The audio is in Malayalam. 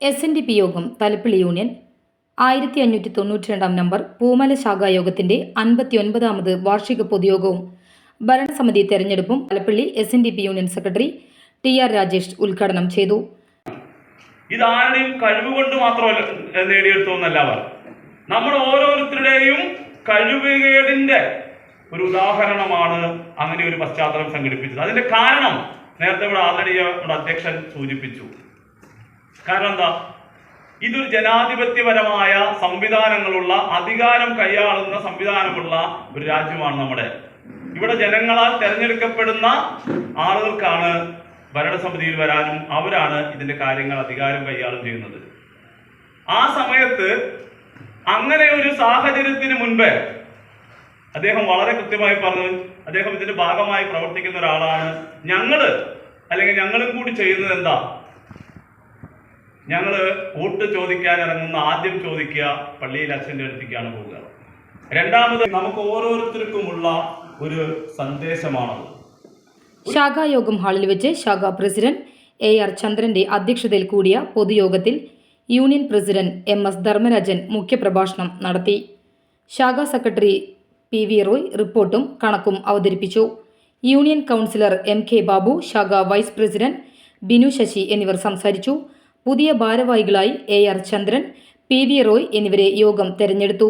എസ് എൻ ഡി പി യോഗം തലപ്പിള്ളി യൂണിയൻ. ആയിരത്തി അഞ്ഞൂറ്റി തൊണ്ണൂറ്റി രണ്ടാം നമ്പർ പൂമല ശാഖാ യോഗത്തിന്റെ അൻപത്തി ഒൻപതാമത് വാർഷിക പൊതുയോഗവും ഭരണസമിതി തെരഞ്ഞെടുപ്പും Thalappally S N D P union secretary T R Rajesh ഉദ്ഘാടനം ചെയ്തു. ഇതാരുടെയും കഴിവുകൊണ്ട് മാത്രമല്ല ഏഹ് നേടിയെടുത്തതെന്നല്ല അവർ. നമ്മൾ ഓരോരുത്തരുടെയും കഴിവുകേടിന്റെ ഒരു ഉദാഹരണമാണ് അങ്ങനെ ഒരു പശ്ചാത്തലം സംഘടിപ്പിച്ചത്. അതിന്റെ കാരണം നേരത്തെ ഇവിടെ ആദരണീയ അധ്യക്ഷൻ സൂചിപ്പിച്ചു. കാരണം എന്താ? ഇതൊരു ജനാധിപത്യപരമായ സംവിധാനങ്ങളുള്ള അധികാരം കൈയാളുന്ന സംവിധാനമുള്ള ഒരു രാജ്യമാണ് നമ്മുടെ. ഇവിടെ ജനങ്ങളാൽ തെരഞ്ഞെടുക്കപ്പെടുന്ന ആളുകൾക്കാണ് ഭരണസമിതിയിൽ വരാനും അവരാണ് ഇതിന്റെ കാര്യങ്ങൾ അധികാരം കൈകാര്യം ചെയ്യുന്നത്. ആ സമയത്ത് അങ്ങനെ ഒരു സാഹചര്യത്തിന് മുൻപേ അദ്ദേഹം വളരെ കൃത്യമായി പറഞ്ഞു അദ്ദേഹം ഇതിന്റെ ഭാഗമായി പ്രവർത്തിക്കുന്ന ഒരാളാണ് ഞങ്ങൾ. അല്ലെങ്കിൽ ഞങ്ങളും കൂടി ചെയ്യുന്നത് എന്താ? ഞങ്ങൾ വോട്ട് ചോദിക്കാൻ ഇറങ്ങുന്ന ആദ്യം ചോദിക്കുക പള്ളിയിൽ അച്ഛന്റെ അടുത്തേക്കാണ് പോവുക. രണ്ടാമത് നമുക്ക് ഓരോരുത്തർക്കുമുള്ള ഒരു സന്ദേശമാണത്. ശാഖായോഗം ഹാളിൽ വെച്ച് ശാഖാ പ്രസിഡന്റ് എ ആർ ചന്ദ്രന്റെ അധ്യക്ഷതയിൽ കൂടിയ പൊതുയോഗത്തിൽ union president M S Dharmarajan മുഖ്യപ്രഭാഷണം നടത്തി. ശാഖാ സെക്രട്ടറി പി വി റോയ് റിപ്പോർട്ടും കണക്കും അവതരിപ്പിച്ചു. Union councillor M K Babu ശാഖാ വൈസ് പ്രസിഡന്റ് ബിനു ശശി എന്നിവർ സംസാരിച്ചു. പുതിയ ഭാരവാഹികളായി A R Chandran P V Roy എന്നിവരെ യോഗം തെരഞ്ഞെടുത്തു.